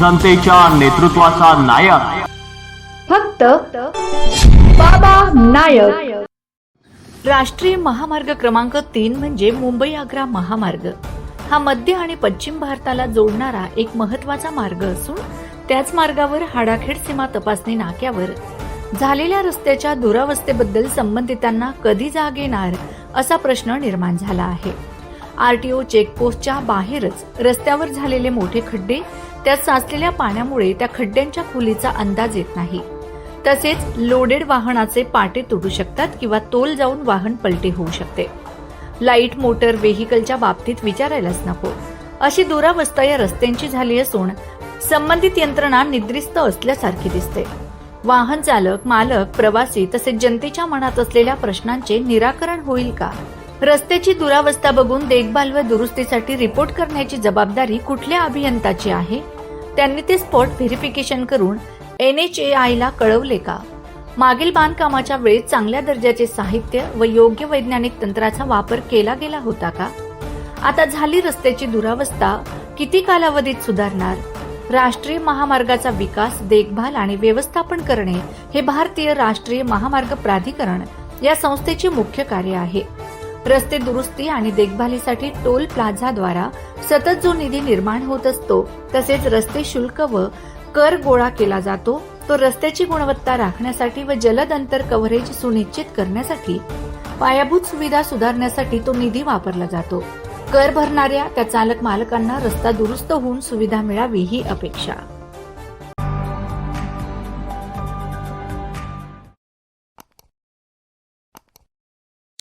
जनतेच्या नेतृत्वाचा नायक. फक्त बाबा नायक. राष्ट्रीय महामार्ग क्रमांक तीन म्हणजे मुंबई आग्रा महामार्ग. हा मध्य आणि पश्चिम भारताला जोडणारा एक महत्त्वाचा मार्ग असून त्याच मार्गावर हाडाखेड सीमा तपासणी नाक्यावर. झालेल्या रस्त्याच्या दुरावस्थेबद्दल संबंधितांना कधी जाग येणार असा प्रश्न निर्माण झाला आहे. आरटीओ चेकपोस्टच्या बाहेरच रस्त्यावर झालेले मोठे खड्डे त्यात साचलेल्या पाण्यामुळे त्या खड्ड्यांच्या खोलीचा अंदाज येत नाही. तसेच लोडेड वाहनाचे पाटे तुटू शकतात किंवा तोल जाऊन वाहन पलटे होऊ शकते. लाइट मोटर व्हेकलच्या बाबतीत विचारायलाच नको. अशी दुरावस्था या रस्त्यांची झाली असून संबंधित यंत्रणा निद्रिस्त असल्यासारखी दिसते. वाहन चालक मालक प्रवासी तसेच जनतेच्या मनात असलेल्या प्रश्नांचे निराकरण होईल का? रस्त्याची दुरावस्था बघून देखभाल व दुरुस्तीसाठी रिपोर्ट करण्याची जबाबदारी कुठल्या अभियंताची आहे? त्यांनी ते स्पॉट व्हेरिफिकेशन करून एनएचएआय ला कळवले का? मागील बांधकामाच्या वेळी चांगल्या दर्जाचे साहित्य व योग्य वैज्ञानिक तंत्राचा वापर केला गेला होता का? आता झाली रस्त्याची दुरावस्था किती कालावधीत सुधारणार? राष्ट्रीय महामार्गाचा विकास देखभाल आणि व्यवस्थापन करणे हे भारतीय राष्ट्रीय महामार्ग प्राधिकरण या संस्थेचे मुख्य कार्य आहे. रस्ते दुरुस्ती आणि देखभालीसाठी टोल प्लाझाद्वारा सतत जो निधी निर्माण होत असतो तसेच रस्ते शुल्क व कर गोळा केला जातो तो रस्त्याची गुणवत्ता राखण्यासाठी व जलद अंतर कव्हरेज सुनिश्चित करण्यासाठी पायाभूत सुविधा सुधारण्यासाठी तो निधी वापरला जातो. कर भरणाऱ्या त्या चालक मालकांना रस्ता दुरुस्त होऊन सुविधा मिळावी ही अपेक्षा.